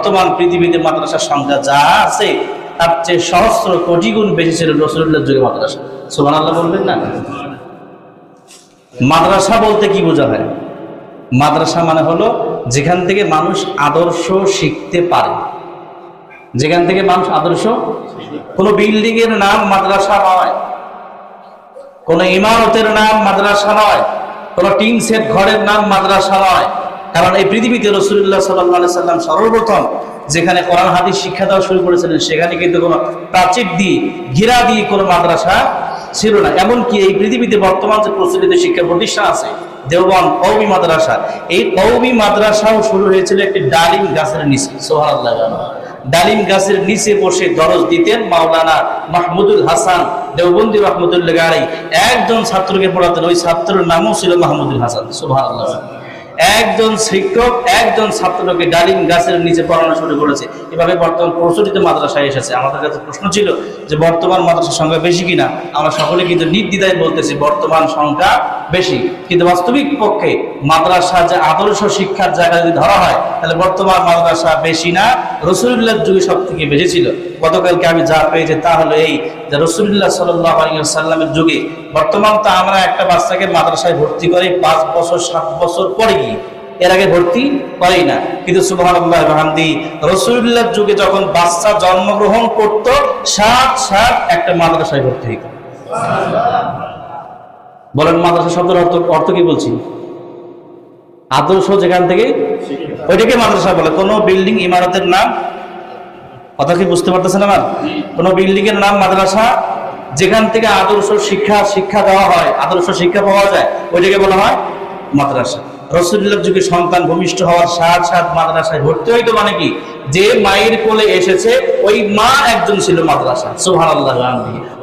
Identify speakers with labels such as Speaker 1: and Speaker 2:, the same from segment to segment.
Speaker 1: বর্তমান পৃথিবীতে মাদ্রাসার সংখ্যা যা আছে, তার চেয়ে সহস্র কোটি গুণ বেশি ছিল রসুল্লাহ যুগে মাদ্রাসা। সুবান আল্লাহ বলবেন না? মাদ্রাসা বলতে কি বোঝা হয়? মাদ্রাসা মানে হলো যেখান থেকে মানুষ আদর্শ শিখতে পারে। যেখান থেকে মানুষ আদর্শ কোনো বিল্ডিং এর নাম মাদ্রাসা নয়, কোনো ইমারতের নাম মাদ্রাসা নয়, কোনো টিন সেট ঘরের নাম মাদ্রাসা নয় কারণ এই পৃথিবীতে রসুল্লাহ সাল্লাহ সাল্লাম সর্বপ্রথম যেখানে কোরআন হাদিস শিক্ষা দেওয়া শুরু করেছিলেন, সেখানে কিন্তু কোনো প্রাচীর দিয়ে ঘেরা দিয়ে কোনো মাদ্রাসা ছিল না। এমনকি এই পৃথিবীতে বর্তমান যে প্রচলিত শিক্ষা প্রতিষ্ঠান আছে দেওবন কৌমি মাদ্রাসা, এই কৌমি মাদ্রাসাও শুরু হয়েছিল একটি ডালিম গাছের নিচে। ডালিম গাছের নিচে বসে দরজ দিতেন মাওলানা মাহমুদুল হাসান দেওবন্দি রহমতুল্লাহ গাড়ি একজন ছাত্রকে পড়াতেন, ওই ছাত্রের নামও ছিল মাহমুদুল হাসান। সোহার একজন শিক্ষক, একজন ছাত্রকে ডালিম গাছের নিচে পড়ানো শুরু করেছে। এভাবে বর্তমান প্রচলিত মাদ্রাসায় এসেছে। আমাদের কাছে প্রশ্ন ছিল যে, বর্তমান মাদ্রাসার সংখ্যা বেশি কিনা? আমরা সকলে কিন্তু নির্দ্বিধায় বলতেছি, বর্তমান সংখ্যা বেশি। কিন্তু বাস্তবিক পক্ষে মাদ্রাসা যে আদর্শ শিক্ষার জায়গা যদি ধরা হয়, তাহলে বর্তমান মাদ্রাসা বেশি না? রসুল্লাহ যুগে সব থেকে বেশি ছিল। গতকালকে আমি যা পেয়েছি তা হলো এই যে রসুল্লাহ সাল্লামের যুগে বর্তমান তো আমরা একটা বাচ্চাকে মাদ্রাসায় ভর্তি করে পাঁচ বছর সাত বছর পরে গিয়ে। এর আগে ভর্তি করেই না। কিন্তু সুবাহান্দি রসুল্লাহ যুগে যখন বাচ্চা জন্মগ্রহণ করত সাত সাত একটা মাদ্রাসায় ভর্তি হইত। বলেন মাদ্রাসা শব্দের অর্থ অর্থ কি বলছি? আদর্শ যেখান থেকে ওইটাকে মাদ্রাসা বলে। কোনো বিল্ডিং ইমারতের নাম কথা কি বুঝতে পারতেছেন আমার? কোনো বিল্ডিং এর নাম মাদ্রাসা যেখান থেকে আদর্শ শিক্ষা শিক্ষা দেওয়া হয়, আদর্শ শিক্ষা পাওয়া যায়, ওইটাকে বলা হয় মাদ্রাসা। রসুল্লাহ যুগে সন্তান ভূমিষ্ঠ হওয়ার সাত সাত মাদ্রাসায় ভর্তি হইতো মানে কি? যে মায়ের কোলে এসেছে, ওই মা একজন ছিল মাদ্রাসা। সোহান আল্লাহ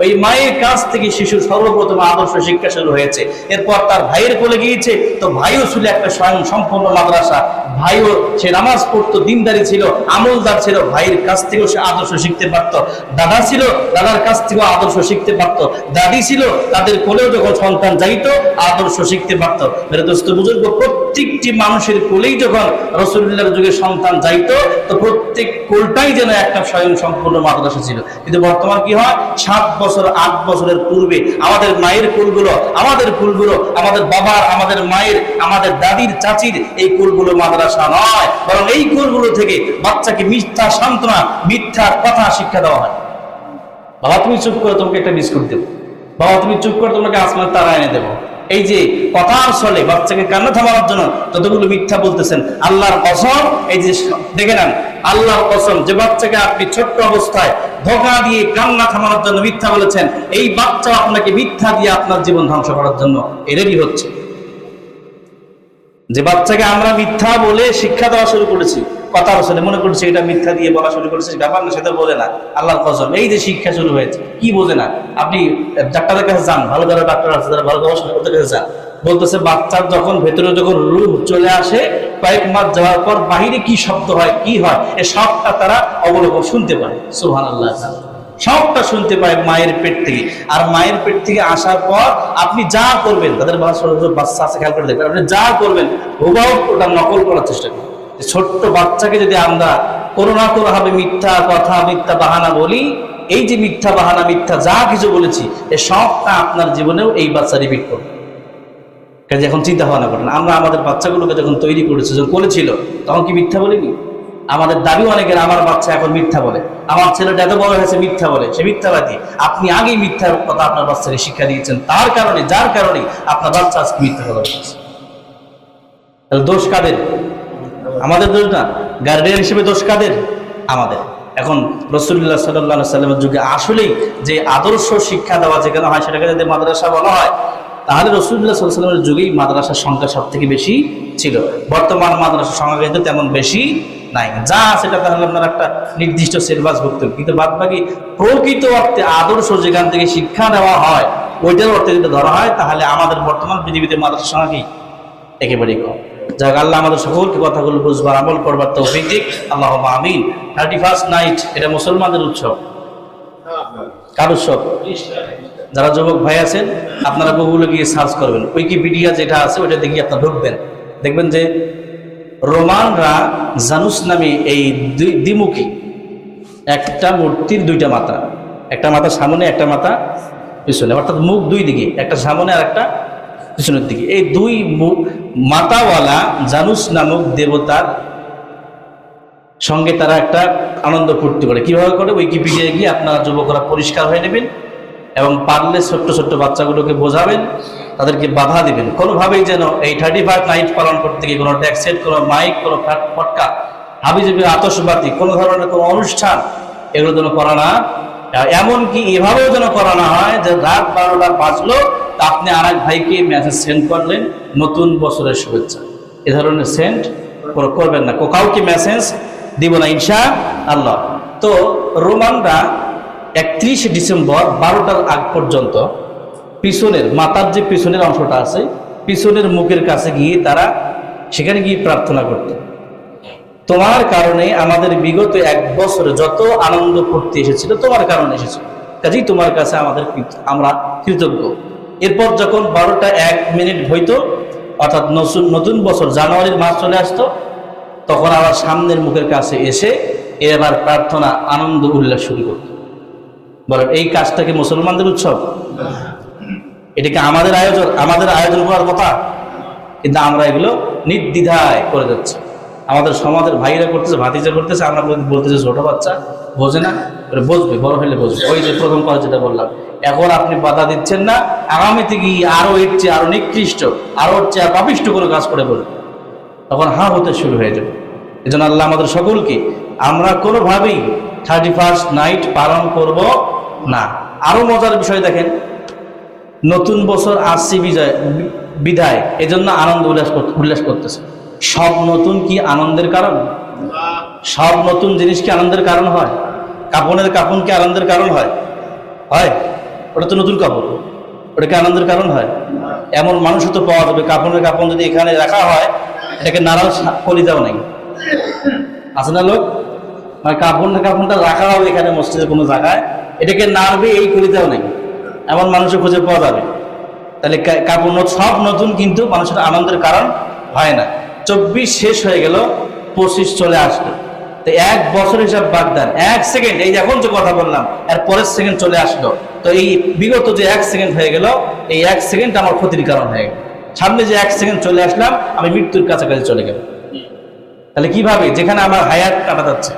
Speaker 1: ওই মায়ের কাছ থেকে শিশুর সর্বপ্রথম আদর্শ শিক্ষা শুরু হয়েছে। এরপর তার ভাইয়ের কোলে গিয়েছে, তো ভাইও ছিল একটা স্বয়ং সম্পূর্ণ মাদ্রাসা। ভাইও সে নামাজ পড়তো, দিনদারি ছিল, আমলদার ছিল, ভাইয়ের কাছ থেকেও সে আদর্শ শিখতে পারত। দাদা ছিল, দাদার কাছ থেকেও আদর্শ শিখতে পারত। দাদি ছিল, তাদের কোলেও যখন সন্তান যাইতো, আদর্শ শিখতে পারত। মেরে দোস্ত, বুজুর্গ, প্রত্যেকটি মানুষের কোলেই যখন রসুল্লাহর যুগে সন্তান যাইতো, তো প্রত্যেক কোলটাই যেন একটা স্বয়ং সম্পূর্ণ মাদ্রাসা ছিল। কিন্তু বর্তমান কি হয়? সাত বছর, আট বছরের পূর্বে আমাদের মায়ের কুলগুলো, আমাদের কুলগুলো, আমাদের বাবার, আমাদের মায়ের, আমাদের দাদির, চাচির এই কুলগুলো মাদ্রাসা নয়, বরং এই কুলগুলো থেকে বাচ্চাকে মিথ্যা সান্ত্বনা, মিথ্যা কথা শিক্ষা দেওয়া হয়। বাবা, তুমি চুপ করে তোমাকে একটা বিস্কুট দেবো। বাবা, তুমি চুপ করে তোমাকে আসমান তারা এনে দেবো। এই যে কথার চলে বাচ্চাকে কান্না থামানোর জন্য ততগুলো মিথ্যা বলতেছেন, আল্লাহর কসম, এই যে দেখে নেন, আল্লাহর কসম, যে বাচ্চাকে আপনি ছোট্ট অবস্থায় ধোকা দিয়ে কান্না থামানোর জন্য মিথ্যা বলেছেন, এই বাচ্চা আপনাকে মিথ্যা দিয়ে আপনার জীবন ধ্বংস করার জন্য এদেরই হচ্ছে। যে বাচ্চাকে আমরা মিথ্যা বলে শিক্ষা দেওয়া শুরু করেছি, কথা আসলে মনে করছি, এটা মিথ্যা দিয়ে বলা শুরু করেছে ব্যাপার না সেটা বলে না। আল্লাহর কসম এই যে শিক্ষা শুরু হয়েছে, কি বোঝে না? আপনি ডাক্তারের কাছে যান, ভালো যারা ডাক্তার আছে যারা ভালো গবেষণা করতে কাছে যান। বলতেছে, বাচ্চার যখন ভেতরে যখন রূপ চলে আসে, কয়েক মাস যাওয়ার পর বাহিরে কি শব্দ হয়, কি হয়, এ সবটা তারা অবলোকন শুনতে পারে। সুহান আল্লাহ সবটা শুনতে পায় মায়ের পেট থেকে। আর মায়ের পেট থেকে আসার পর আপনি যা করবেন, তাদের বাচ্চা আছে, খেয়াল করে দেখবেন, আপনি যা করবেন, হুবাহ ওটা নকল করার চেষ্টা করবেন ছোট্ট বাচ্চাকে যদি আমরা কোনো না কোনো ভাবে মিথ্যা কথা, মিথ্যা বাহানা বলি, এই যে মিথ্যা বাহানা, মিথ্যা যা কিছু বলেছি, এ সবটা আপনার জীবনেও এই বাচ্চা রিপিট করবে। কাজে এখন চিন্তা ভাবনা করেন, আমরা আমাদের বাচ্চাগুলোকে যখন তৈরি করেছি, যখন করেছিল, তখন কি মিথ্যা বলিনি? আমাদের দাবি অনেকের, আমার বাচ্চা এখন মিথ্যা বলে। আমার ছেলেটা এত বড় হয়েছে, মিথ্যা বলে। সে মিথ্যাবাদী। আপনি আগেই মিথ্যার কথা আপনার বাচ্চাকে শিক্ষা দিয়েছেন। তার কারণে, যার কারণে আপনার বাচ্চা আজকে মিথ্যা কথা তাহলে দোষ কাদের? আমাদের দোষ না? গার্ডিয়ান হিসেবে দোষ কাদের? আমাদের। এখন রসুল্লাহ সাল্লাহ সাল্লামের যুগে আসলেই যে আদর্শ শিক্ষা দেওয়া যেখানে হয়, সেটাকে যদি মাদ্রাসা বলা হয়, তাহলে রসুল্লাহ সাল্লামের যুগেই মাদ্রাসার সংখ্যা সব থেকে বেশি ছিল। বর্তমান মাদ্রাসার সংখ্যা কিন্তু তেমন বেশি নাই। যা সেটা তাহলে আপনার একটা নির্দিষ্ট সিলেবাস ভুক্ত কিন্তু বাদ বাকি প্রকৃত অর্থে আদর্শ যেখান থেকে শিক্ষা দেওয়া হয়, ওইটার অর্থে যদি ধরা হয়, তাহলে আমাদের বর্তমান পৃথিবীতে মাদ্রাসার সংখ্যা একেবারেই কম। যাক, আল্লাহ আমাদের সকলকে কথাগুলো বুঝবার, আমল করবার তৌফিক দিক। আল্লাহ আমিন। থার্টি ফার্স্ট নাইট এটা মুসলমানদের উৎসব। কার উৎসব? যারা যুবক ভাই আছেন, আপনারা গুগলে গিয়ে সার্চ করবেন। উইকিপিডিয়া যেটা আছে, ওইটা দেখিয়ে আপনারা ঢুকবেন। দেখবেন যে রোমানরা জানুস নামে এই দ্বিমুখী। একটা মূর্তির দুইটা মাথা। একটা মাথা সামনে, একটা মাথা পিছনে। অর্থাৎ মুখ দুই দিকে, একটা সামনে আর একটা পিছনের দিকে। এই দুই মুখ মাথাওয়ালা জানুস নামক দেবতার সঙ্গে তারা একটা আনন্দ ফুর্তি করে। কীভাবে করে? উইকিপিডিয়ায় গিয়ে আপনারা যুবকরা পরিষ্কার হয়ে নেবেন। এবং পারলে ছোট্ট ছোট্ট বাচ্চাগুলোকে বোঝাবেন, তাদেরকে বাধা দিবেন। কোনোভাবেই যেন এই থার্টি ফাইভ নাইট পালন করতে গিয়ে কোনো ট্যাক্সেট কোনো মাইক, কোনো ফাট- ফটকা, হাবিজাবি আতসবাতি কোনো ধরনের কোনো অনুষ্ঠান এগুলো যেন করা না এমনকি এভাবেও যেন করা না হয় যে রাত বারোটা বাজলো আপনি আর এক ভাইকে মেসেজ সেন্ড করলেন, নতুন বছরের শুভেচ্ছা। এ ধরনের সেন্ড করবেন না। কাউকে মেসেজ দিব না, ইনশা আল্লাহ। তো রোমানরা একত্রিশে ডিসেম্বর বারোটার আগ পর্যন্ত পিছনের, মাতার যে পিছনের অংশটা আছে, পিছনের মুখের কাছে গিয়ে তারা সেখানে গিয়ে প্রার্থনা করত। তোমার কারণে আমাদের বিগত এক বছরে যত আনন্দ করতে এসেছিল, তোমার কারণে এসেছিল। কাজেই তোমার কাছে আমাদের আমরা কৃতজ্ঞ। এরপর যখন বারোটা এক মিনিট হইতো, অর্থাৎ নতুন নতুন বছর জানুয়ারির মাস চলে আসতো, তখন আবার সামনের মুখের কাছে এসে এবার প্রার্থনা, আনন্দ, উল্লাস শুরু করত। বলেন, এই কাজটা কি মুসলমানদের উৎসব? এটা কি আমাদের আয়োজন? আমাদের আয়োজন করার কথা? কিন্তু আমরা এগুলো নির্দ্বিধায় করে যাচ্ছি। আমাদের সমাজের ভাইরা করতেছে, ভাতিজা করতেছে, আমরা বল- বলতেছি ছোট বাচ্চা বোঝে না বুঝবে, বড় হলে বুঝবে। ওই যে প্রথম কথা যেটা বললাম, এখন আপনি বাধা দিচ্ছেন না আগামীতে কি আরও এর চেয়ে আরও নিকৃষ্ট, আরও এর চেয়ে পাপিষ্ট কোনো কাজ করে বলবে তখন হা হতে শুরু হয়ে যাবে। এই জন্য আল্লাহ আমাদের সকলকে, আমরা কোনোভাবেই থার্টি ফার্স্ট নাইট পালন করব না। আরও মজার বিষয় দেখেন, নতুন বছর আসছে বিজয় বি- বিদায়, এজন্য আনন্দ উল্লাস উল্লাস করতেছে। সব নতুন কি আনন্দের কারণ? সব নতুন জিনিস কি আনন্দের কারণ হয়? কাপনের কাপন কি আনন্দের কারণ হয়? হয়। ওটা তো নতুন কাপড় ওটা কি আনন্দের কারণ হয়? এমন মানুষও তো পাওয়া যাবে। কাপনের কাপন যদি এখানে রাখা হয়, এটাকে নাড়াল কলিদাও নেই আছে না লোক? মানে কাপড় কাপড়টা রাখা হবে এখানে মসজিদের কোনো জায়গায়? এটাকে নাড়বে এই কলিদাও নেই। এমন মানুষের খুঁজে পাওয়া যাবে। তাহলে কাপড় সব নতুন কিন্তু মানুষের আনন্দের কারণ হয় না। চব্বিশ শেষ হয়ে গেল, পঁচিশ চলে আসলো। তো এক বছর হিসাব বাদ দেন। এক সেকেন্ড, এই এখন যে কথা বললাম, এর পরের সেকেন্ড চলে আসলো। তো এই বিগত যে এক সেকেন্ড হয়ে গেল, এই এক সেকেন্ড আমার ক্ষতির কারণ হয়ে গেল। সামনে যে এক সেকেন্ড চলে আসলাম, আমি মৃত্যুর কাছাকাছি চলে গেলাম। তাহলে কীভাবে? যেখানে আমার হায়াত কাটা যাচ্ছে।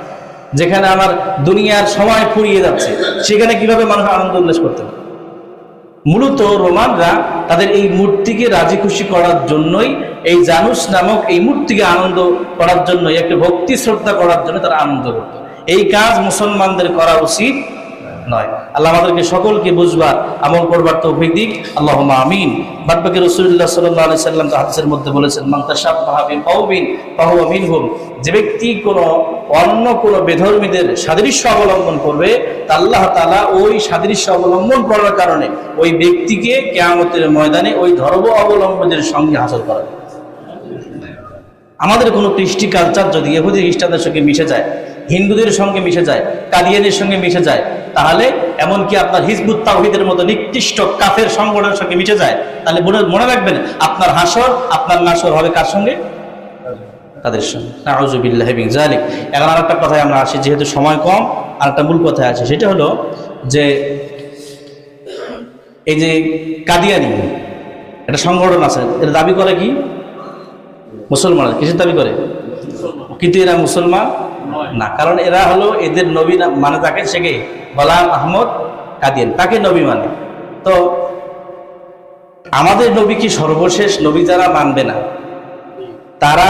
Speaker 1: যেখানে আমার দুনিয়ার সময় ফুরিয়ে যাচ্ছে, সেখানে কীভাবে মানুষ আনন্দ উল্লাস করতে পারে? মূলত রোমানরা তাদের এই মূর্তিকে রাজি খুশি করার জন্যই, এই জানুস নামক এই মূর্তিকে আনন্দ করার জন্যই, একটা ভক্তি শ্রদ্ধা করার জন্য তারা আনন্দ করত। এই কাজ মুসলমানদের করা উচিত। নয়। আল্লাহ আমাদেরকে সকলকে বুঝবার, আমল করবার তৌফিক দিক। আল্লাহ আমিন। বাদবাকি রসুল্লাহ সাল্লাহ আলি সাল্লাম হাদিসের মধ্যে বলেছেন মান্তাসাব যে ব্যক্তি কোনো অন্য কোনো বেধর্মীদের সাদৃশ্য অবলম্বন করবে আল্লাহ তালা ওই সাদৃশ্য অবলম্বন করার কারণে ওই ব্যক্তিকে কেয়ামতের ময়দানে ওই ধর্ম অবলম্বনের সঙ্গে হাসল করা আমাদের কোনো কৃষ্টি কালচার যদি ইহুদি খ্রিস্টানদের সঙ্গে মিশে যায় হিন্দুদের সঙ্গে মিশে যায়, কাদিয়ানের সঙ্গে মিশে যায়, তাহলে এমনকি আপনার হিজবুত তাহিদের মতো নিকৃষ্ট কাফের সংগঠনের সঙ্গে মিশে যায়, তাহলে মনে রাখবেন আপনার হাসর, আপনার নাসর হবে কার সঙ্গে? তাদের সঙ্গে। এখন আর একটা কথায় আমরা আসি, যেহেতু সময় কম আর একটা মূল কথায় আছে সেটা হলো যে এই যে কাদিয়ানি, একটা সংগঠন আছে এটা দাবি করে কি? মুসলমান কিসের দাবি করে? কিন্তু এরা মুসলমান না, কারণ এরা হলো এদের নবী মানে তাকে শেখে গোলাম আহমদ কাদিয়ান, তাকে নবী মানে। তো আমাদের নবী কি সর্বশেষ নবী যারা মানবে না? তারা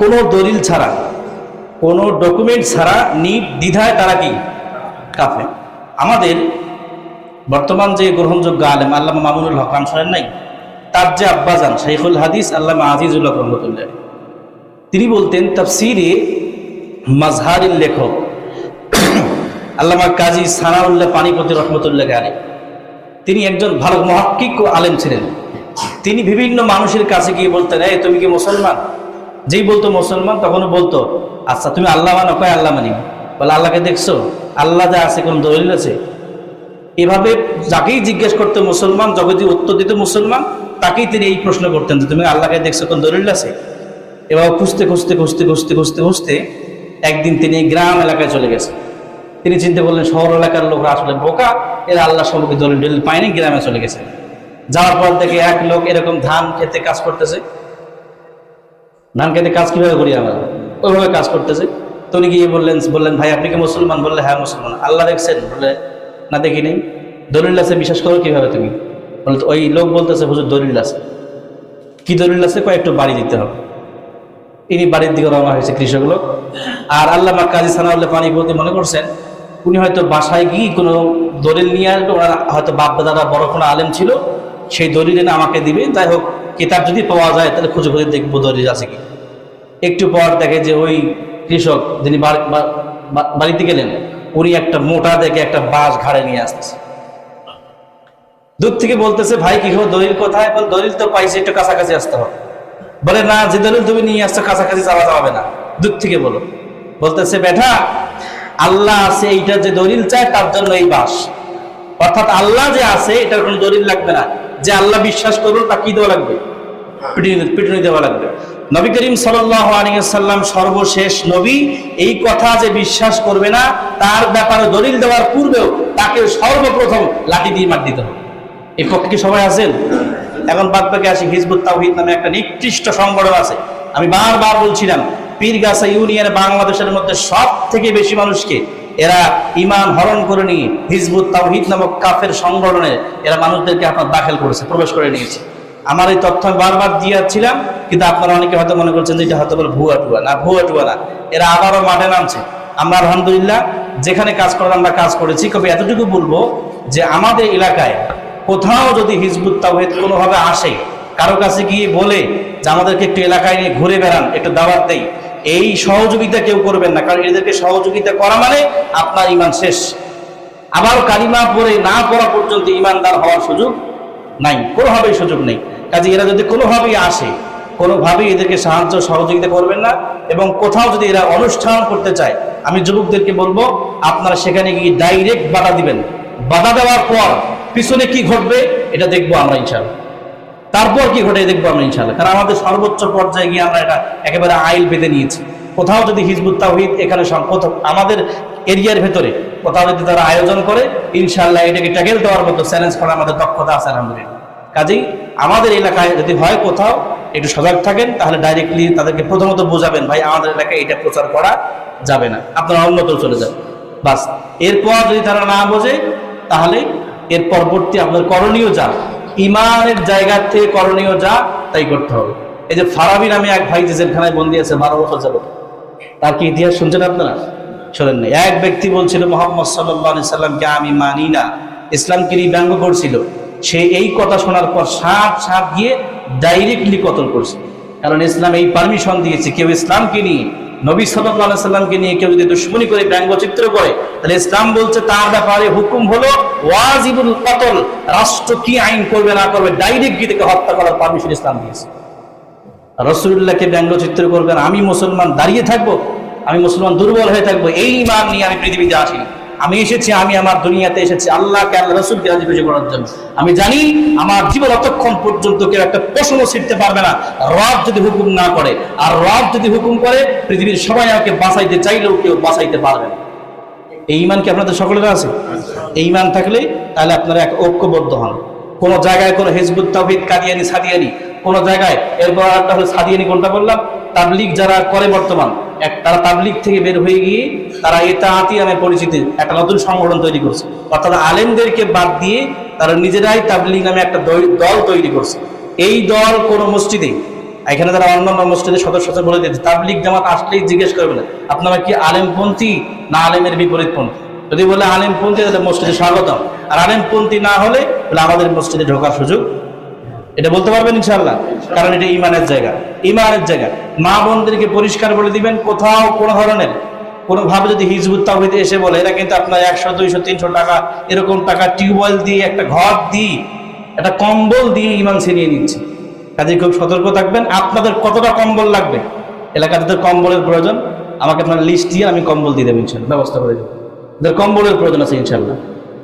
Speaker 1: কোনো দলিল ছাড়া, কোনো ডকুমেন্ট ছাড়া দ্বিধায় তারা কি? কাফে আমাদের বর্তমান যে গ্রহণযোগ্য আলেম, আল্লামা মামুনুল হক শোনেন নাই? তার যে আব্বাজান, শাইখুল হাদিস আল্লামা আজিজুল হক রহমতুল্লাহ তিনি বলতেন, তাফসিরে মাজহারির লেখক। আল্লামা কাজী সানাউল্লাহ পানিপতি রহমতুল্লাহ আলী তিনি একজন ভালো মহাক্কিক ও আলেম ছিলেন। তিনি বিভিন্ন মানুষের কাছে গিয়ে বলতেন, এই, তুমি কি মুসলমান? যেই বলতো মুসলমান, তখনও বলতো আচ্ছা তুমি আল্লাহ মানো কয় আল্লাহ মানি বলে, আল্লাহকে দেখছ? আল্লাহ যা আছে কোন দলিল আছে? এভাবে যাকেই জিজ্ঞেস করতে মুসলমান জগতি উত্তর দিতে মুসলমান, তাকেই তিনি এই প্রশ্ন করতেন যে, তুমি আল্লাহকে দেখছ কোন দলিল আছে? এবার খুঁজতে খুঁজতে খুঁজতে খুঁজতে খুঁজতে খুঁজতে একদিন তিনি গ্রাম এলাকায় চলে গেছেন। তিনি চিন্তা করলেন শহর এলাকার লোকরা আসলে বোকা, এরা আল্লাহ সম্পর্কে দলিল দলিল পায়নি, গ্রামে চলে গেছে। যাওয়ার পর থেকে এক লোক এরকম ধান খেতে কাজ করতেছে। ধান খেতে কাজ কীভাবে করি আমরা? ওইভাবে কাজ করতেছে। তো উনি গিয়ে বললেন বললেন, ভাই, আপনি কি মুসলমান? বললে হ্যাঁ মুসলমান। আল্লাহ দেখছেন, বললে, না, দেখি নেই। দলিল আছে, বিশ্বাস করো কীভাবে তুমি? বলে তো ওই লোক বলতেছে, হুজুর, দলিল আছে। কি দলিল আছে? কয়েকটু বাড়ি দিতে হবে। ইনি বাড়ির দিকে রওনা হয়েছে কৃষক লোক। আর আল্লাহ কাজী সানাউল্লাহ পানিপতি মনে করছেন, উনি হয়তো বাসায় গিয়ে কোনো দলিল নিয়ে আসবে, ওনার হয়তো বাপ দাদা বড় কোনো আলেম ছিল, সেই দলিল এনে আমাকে দিবে। যাই হোক, কিতাব যদি পাওয়া যায়, তাহলে খুঁজে খুঁজে দেখব দলিল আছে কি। একটু পর দেখে যে ওই কৃষক যিনি বাড়িতে গেলেন, উনি একটা মোটা দেখে একটা বাঁশ ঘাড়ে নিয়ে আসতেছে। দূর থেকে বলতেছে, ভাই, কি হো দলিল কোথায়? দলিল তো পাইছে, একটু কাছাকাছি আসতে হবে। বলে, না, যে দলিল তুমি নিয়ে আসছো, কাছাকাছি যাওয়া যাবে না। দূর থেকে বলো। বলতেছে, বেটা, আল্লাহ আছে, এইটা যে দলিল চায়, তার জন্য এই বাস। অর্থাৎ আল্লাহ যে আছে, এটার কোনো দলিল লাগবে না। যে আল্লাহ বিশ্বাস করুন তা কি দেওয়া লাগবে? পিটুনি দেওয়া লাগবে। নবী করিম সাল্লাম সর্বশেষ নবী, এই কথা যে বিশ্বাস করবে না, তার ব্যাপারে দলিল দেওয়ার পূর্বেও তাকে সর্বপ্রথম লাঠি দিয়ে মার দিতে হবে। এই পক্ষে কি সবাই আছেন? এখন বাদ বাকি আসি, হিজবুত তাওহিদ নামে একটা নিকৃষ্ট সংগঠন আছে। আমি বারবার বলছিলাম, পীরগাছা ইউনিয়ন বাংলাদেশের মধ্যে সব থেকে বেশি মানুষকে এরা ইমান হরণ করে নিয়ে হিজবুত তাওহিদ নামক কাফের সংগঠনে এরা মানুষদেরকে আপনার দাখিল করেছে, প্রবেশ করে নিয়েছে। আমার এই তথ্য আমি বারবার দিয়ে যাচ্ছিলাম, কিন্তু আপনারা অনেকে হয়তো মনে করছেন যে এটা হয়তো বলে ভুয়া টুয়া না, ভুয়া টুয়া না। এরা আবারও মাঠে নামছে। আমরা আলহামদুলিল্লাহ যেখানে কাজ করার আমরা কাজ করেছি তবে এতটুকু বলব যে আমাদের এলাকায় কোথাও যদি হিজবুত তাওহিদ কোনোভাবে আসে, কারও কাছে গিয়ে বলে যে আমাদেরকে একটু এলাকায় নিয়ে ঘুরে বেড়ান, একটু দাওয়াত দেই, এই সহযোগিতা কেউ করবেন না, কারণ এদেরকে সহযোগিতা করা মানে আপনার ইমান শেষ। আবার কালিমা পড়ে না পড়া পর্যন্ত ইমানদার হওয়ার সুযোগ নাই, কোনোভাবেই সুযোগ নেই। কাজে এরা যদি কোনোভাবেই আসে, কোনোভাবেই এদেরকে সাহায্য, সহযোগিতা করবেন না এবং কোথাও যদি এরা অনুষ্ঠান করতে চায়, আমি যুবকদেরকে বলব, আপনারা সেখানে গিয়ে ডাইরেক্ট বাধা দিবেন। বাধা দেওয়ার পর পিছনে কি ঘটবে, এটা দেখব আমরা ইনশাল্লাহ তারপর কি ঘটে, দেখব আমরা ইনশাল্লাহ কারণ আমাদের সর্বোচ্চ পর্যায়ে গিয়ে আমরা এটা একেবারে আইল বেঁধে নিয়েছি। কোথাও যদি হিজবুত তাওহিদ এখানে আমাদের এরিয়ার ভেতরে কোথাও যদি তারা আয়োজন করে ইনশাল্লাহ এটাকে ট্যাগেল দেওয়ার মতো চ্যালেঞ্জ করা আমাদের দক্ষতা আছে, আলহামদুলিল্লাহ। কাজেই আমাদের এলাকায় যদি হয় কোথাও, একটু সজাগ থাকেন, তাহলে ডাইরেক্টলি তাদেরকে প্রথমত বোঝাবেন, ভাই, আমাদের এলাকায় এটা প্রচার করা যাবে না। আপনারা অন্যত্র চলে যান। বাস। এরপর যদি তারা না বোঝে, তাহলে এর পরবর্তী আপনার করণীয় যা। ইমানের জায়গা থেকে করণীয় যা, তাই করতে হবে। এই যে ফারাবি নামে এক ভাই যে জেলখানায় বন্দি আছে, বারো বছর যাবত তার কি ইতিহাস শুনছেন আপনারা? শোনেন না এক ব্যক্তি বলছিল, মোহাম্মদ সাল্লাহ সাল্লামকে আমি মানি না। ইসলামকে নিয়ে ব্যঙ্গ করছিল? সে এই কথা শোনার পর সাপ সাপ গিয়ে ডাইরেক্টলি কতল করছে। কারণ ইসলাম এই পারমিশন দিয়েছে, কেউ ইসলামকে নিয়ে নবী সাল্লামকে নিয়ে কেউ যদি দুশ্মনী করে ব্যঙ্গচিত্র করে, তাহলে ইসলাম বলছে তার ব্যাপারে হুকুম হলো, ওয়াজিবুল কতল, রাষ্ট্র কি আইন করবে না করবে, ডাইরেক্ট গিয়ে তাকে হত্যা করার পারমিশন ইসলাম দিয়েছে। রসুল্লাহকে ব্যঙ্গচিত্র করবেন, আমি মুসলমান দাঁড়িয়ে থাকব, আমি মুসলমান দুর্বল হয়ে থাকব, এই মান নিয়ে আমি পৃথিবীতে আসি আমি এসেছি, আমি আমার দুনিয়াতে এসেছি। আল্লাহকে আল্লাহ রসুলকে রাজি খুশি করার জন্য। আমি জানি আমার জীবন অতক্ষণ পর্যন্ত কেউ একটা প্রশ্ন ছিটতে পারবে না। রব যদি হুকুম না করে, আর রব যদি হুকুম করে, পৃথিবীর সবাই আমাকে বাঁচাইতে চাইলেও কেউ বাঁচাইতে পারবে না। এই ইমান কি আপনাদের সকলের আছে? এই ইমান থাকলে তাহলে আপনারা এক ঐক্যবদ্ধ হন। কোন জায়গায় কোনো হেজবুত তাওহিদ কাদিয়ানি সাদিয়ানি কোন জায়গায়। এরপর একটা হলো সাদিয়ানি কোনটা বললাম? তাবলিগ যারা করে বর্তমান তারা তাবলিগ থেকে বের হয়ে গিয়ে তারা এটা আতি নামে পরিচিতি, একটা নতুন সংগঠন তৈরি করছে। অর্থাৎ আলেমদেরকে বাদ দিয়ে তারা নিজেরাই তাবলিগ নামে একটা দল- তৈরি করছে। এই দল কোনো মসজিদে, এখানে তারা অন্যান্য মসজিদের সদস্য বলে দিয়েছে, তাবলিগ জামাত আসলেই জিজ্ঞেস করবে না, আপনারা কি আলেমপন্থী না আলেমের বিপরীতপন্থী? যদি বলে আলেমপন্থী, তাহলে মসজিদে স্বাগতম। আর আলেমপন্থী না হলে তাহলে আমাদের মসজিদে ঢোকার সুযোগ এটা বলতে পারবেন ইনশাল্লাহ কারণ এটা ইমানের জায়গা। ইমানের জায়গা। মা বোনদেরকে পরিষ্কার বলে দিবেন, কোথাও কোনো ধরনের, কোনোভাবে যদি হিজবুত তাহিদ এসে বলে, এরা কিন্তু আপনার একশো, দুইশো, তিনশো টাকা, এরকম টাকা টিউবওয়েল দিয়ে, একটা ঘর দিই একটা কম্বল দিয়ে ইমান ছিনিয়ে নিচ্ছে। কাজে খুব সতর্ক থাকবেন। আপনাদের কতটা কম্বল লাগবে? এলাকাতে তো কম্বলের প্রয়োজন। আমাকে আপনার লিস্ট দিয়ে আমি কম্বল দিয়ে দেবো ইনশাল্লাহ ব্যবস্থা করে দেবো। কম্বলের প্রয়োজন আছে ইনশাল্লাহ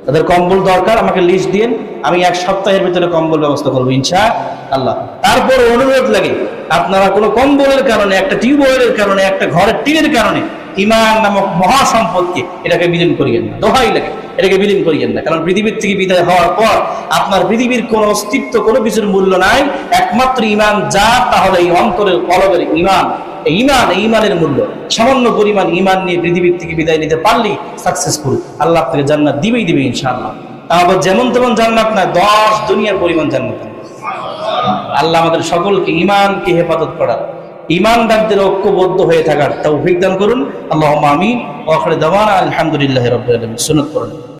Speaker 1: তাদের কম্বল দরকার, আমাকে লিস্ট দিন, আমি এক সপ্তাহের ভিতরে কম্বল ব্যবস্থা করব ইনশা আল্লাহ তারপর অনুরোধ লাগে, আপনারা কোনো কম্বলের কারণে, একটা টিউবওয়েলের কারণে, একটা ঘরের টিনের কারণে, ইমান নামক মহাসম্পদকে এটাকে বিলীন করিয়েন না, দোহাই লাগে, এটাকে বিলীন করিয়েন না। কারণ পৃথিবীর থেকে বিদায় হওয়ার পর আপনার পৃথিবীর কোনো অস্তিত্ব, কোনো কিছুর মূল্য নাই, একমাত্র ইমান যা, তাহলে এই অন্তরের কলবের ইমান। ইমান এই ইমানের মূল্য। সামান্য পরিমাণ ইমান নিয়ে পৃথিবীর থেকে বিদায় নিতে পারলেই সাকসেসফুল আল্লাহ আপনাকে জান্নাত দিবেই দিবে ইনশাআল্লাহ। আবার যেমন তেমন জান্নাত না, দশ দুনিয়ার পরিমাণ জান্নাত আল্লাহ আমাদের সকলকে ইমানকে হেফাজত করার ইমানদারদের ঐক্যবদ্ধ হয়ে থাকার তৌফিক দান করুন। আল্লাহ আমিন। ওয়াখরে দাওয়ানা আলহামদুলিল্লাহ আলমিন। সুনত করুন